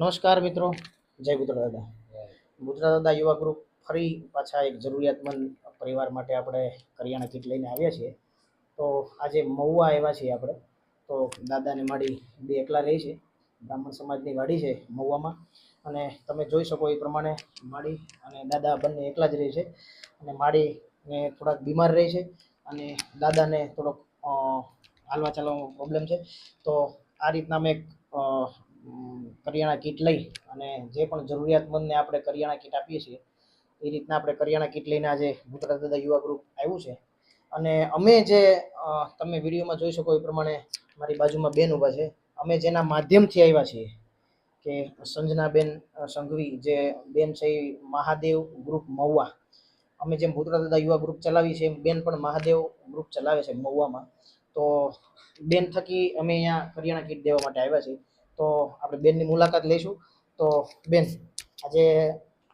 નમસ્કાર મિત્રો. જય ગુજરાત દાદા. ગુજરાત દાદા યુવા ગ્રુપ ફરી પાછા એક જરૂરિયાતમંદ પરિવાર માટે આપણે કરિયાણા કીટ લઈને આવ્યા છીએ. તો આજે મહુવા આવ્યા છીએ આપણે. તો દાદાને માડી બે એકલા રહી છે. બ્રાહ્મણ સમાજની વાડી છે મહુવામાં. અને તમે જોઈ શકો એ પ્રમાણે માડી અને દાદા બંને એકલા જ રહે છે. અને માડીને થોડાક બીમાર રહે છે. અને દાદાને થોડોક હાલવા ચાલવામાં પ્રોબ્લેમ છે. તો આ રીતના મેં કરિયાણા કીટ લઈ અને જે પણ જરૂરિયાતમંદને આપણે કરિયાણા કીટ આપીએ છીએ, એ રીતના આપણે કરિયાણા કીટ લઈને આજે ગુજરાત દાદા યુવા ગ્રુપ આવ્યું છે. અને અમે જે તમે વિડીયોમાં જોઈ શકો એ પ્રમાણે મારી બાજુમાં બેન ઊભા છે. અમે જેના માધ્યમથી આવ્યા છીએ કે સંજનાબેન સંઘવી જે બેન છે એ મહાદેવ ગ્રુપ મહુવા. અમે જેમ ભૂતરા દાદા યુવા ગ્રુપ ચલાવી છે બેન પણ મહાદેવ ગ્રુપ ચલાવે છે મહુવામાં. તો બેન થકી અમે અહીંયા કરિયાણા કીટ દેવા માટે આવ્યા છીએ. તો આપણે બેનની મુલાકાત લઈશું. તો બેન, આજે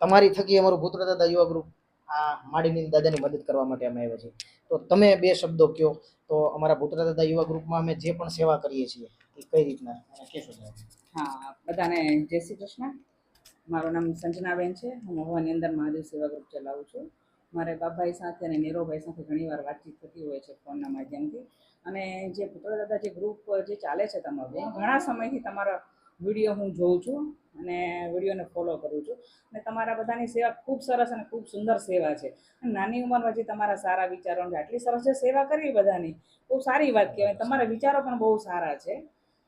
તમારી થકી અમારું પુત્ર દાદા યુવા ગ્રુપ આ માડીની દાદાની મદદ કરવા માટે અમે આવ્યા છીએ. તો તમે બે શબ્દો કહો તો અમારા પુત્ર દાદા યુવા ગ્રુપમાં અમે જે પણ સેવા કરીએ છીએ, એ કઈ રીતના? કહેશો હા, બધાને જય શ્રી કૃષ્ણ. મારું નામ સંજનાબેન છે. હું મહુવાની અંદર મહાદેવ સેવા ગ્રુપ ચલાવું છું. મારે બાપભાઈ સાથે અને નીરવભાઈ સાથે ઘણીવાર વાતચીત થતી હોય છે ફોનના માધ્યમથી. અને જે પુત્ર દાદા જે ગ્રુપ જે ચાલે છે તમારું ઘણા સમયથી તમારા વીડિયો હું જોઉં છું અને વિડીયોને ફોલો કરું છું. અને તમારા બધાની સેવા ખૂબ સરસ અને ખૂબ સુંદર સેવા છે. નાની ઉંમરમાં જે તમારા સારા વિચારો આટલી સરસ છે સેવા કરવી બધાની, બહુ સારી વાત કહેવાય. તમારા વિચારો પણ બહુ સારા છે.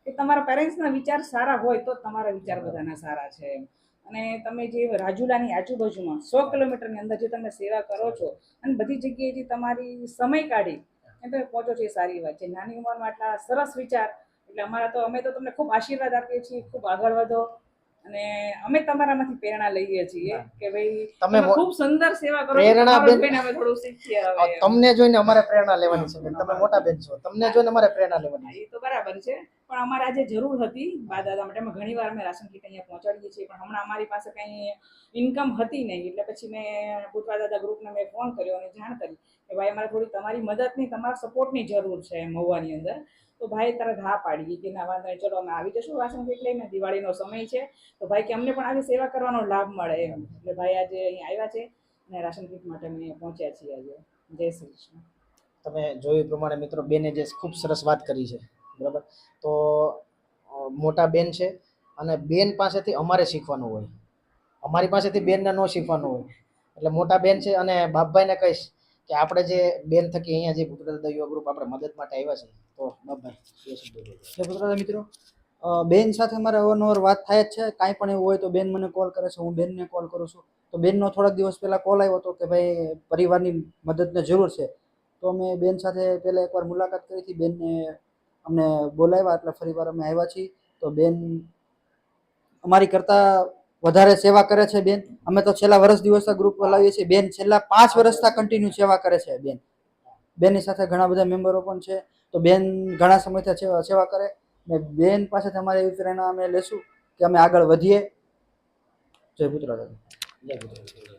કે તમારા પેરેન્ટ્સના વિચાર સારા હોય તો તમારા વિચાર બધાના સારા છે એમ. અને તમે જે રાજુલાની આજુબાજુમાં સો કિલોમીટરની અંદર જે તમે સેવા કરો છો અને બધી જગ્યાએ જે તમારી સમય કાઢી અને તમે પહોંચો છો એ સારી વાત છે. નાની ઉંમરમાં આટલા સરસ વિચાર એટલે અમારા તો અમે તો તમને ખૂબ આશીર્વાદ આપીએ છીએ ખૂબ આગળ વધો અને અમે તમારામાંથી પ્રેરણા લઈએ છીએ કે ભાઈ તમે ખૂબ સુંદર સેવા કરો પ્રેરણા બેન- અમે થોડું શીખીએ હવે. તમને જોઈને અમારે પ્રેરણા લેવાની છે તમે મોટા બેન છો. તમને જોઈને અમારે પ્રેરણા લેવાની એ તો બરાબર છે. પણ અમારે આજે જરૂર હતી. બા દાદા માટે અમે ઘણીવાર મેં રાશન કીટ અહીંયા પહોંચાડીએ છીએ, પણ હમણાં અમારી પાસે કંઈ ઇન્કમ હતી નહીં. એટલે પછી મેં ભૂતવા દાદા ગ્રુપને મેં ફોન કર્યો અને જાણ કરી કે ભાઈ, અમારે થોડી તમારી મદદની, તમારા સપોર્ટની જરૂર છે મહુવાની અંદર. તો ભાઈ તરત હા પાડી કે ના, વાંધો ચલો અમે આવી જશું રાશન કીટ લઈને. દિવાળીનો સમય છે. તો ભાઈ કે અમને પણ આજે સેવા કરવાનો લાભ મળે એમ. એટલે ભાઈ આજે અહીં આવ્યા છે અને રાશન કીટ માટે અમે પહોંચ્યા છીએ આજે. જય શ્રી કૃષ્ણ. તમે જોયું પ્રમાણે મિત્રો, બેને જે ખૂબ સરસ વાત કરી છે. બરાબર? તો મોટા બેન છે અને બેન પાસેથી અમારે શીખવાનું હોય. અમારી પાસેથી બેનને ન શીખવાનું હોય. એટલે મોટા બેન છે અને બાપભાઈને કહીશ કે આપણે જે બેન થકી અહીંયા જે ભૂતરા દાદા યુવા ગ્રુપ આપણે મદદ માટે આવ્યા છે, તો બાપભાઈ પુત્રદા મિત્રો. બેન સાથે મારે અવારનવાર વાત થાય જ છે. કાંઈ પણ એવું હોય તો બેન મને કોલ કરે છે. હું બેનને કોલ કરું છું. તો બેનનો થોડાક દિવસ પહેલાં કોલ આવ્યો હતો કે ભાઈ, પરિવારની મદદને જરૂર છે. તો અમે બેન સાથે પહેલાં એકવાર મુલાકાત કરી હતી. બેનને અમને બોલાવ્યા એટલે ફરીવાર અમે આવ્યા છીએ. તો બેન અમારી કરતાં વધારે સેવા કરે છે બેન. અમે તો છેલ્લા વર્ષ દિવસના ગ્રુપ બોલાવીએ છીએ. બેન છેલ્લા પાંચ વર્ષથી કન્ટિન્યુ સેવા કરે છે બેન. બેનની સાથે ઘણા બધા મેમ્બરો પણ છે. તો બેન ઘણા સમયથી સેવા કરે. ને બેન પાસેથી અમારે એવી પ્રેરણા અમે લેશું કે અમે આગળ વધીએ. જય પુત્ર જય દાદા.